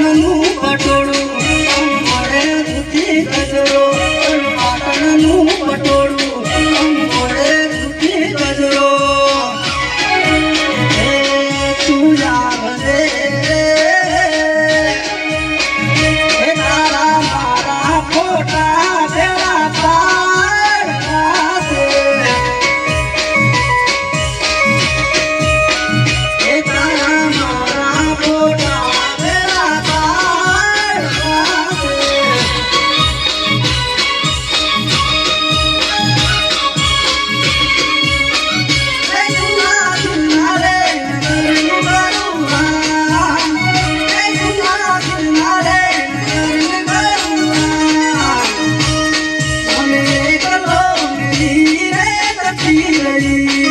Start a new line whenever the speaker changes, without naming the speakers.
પાટણનું પટોળું. 爱你。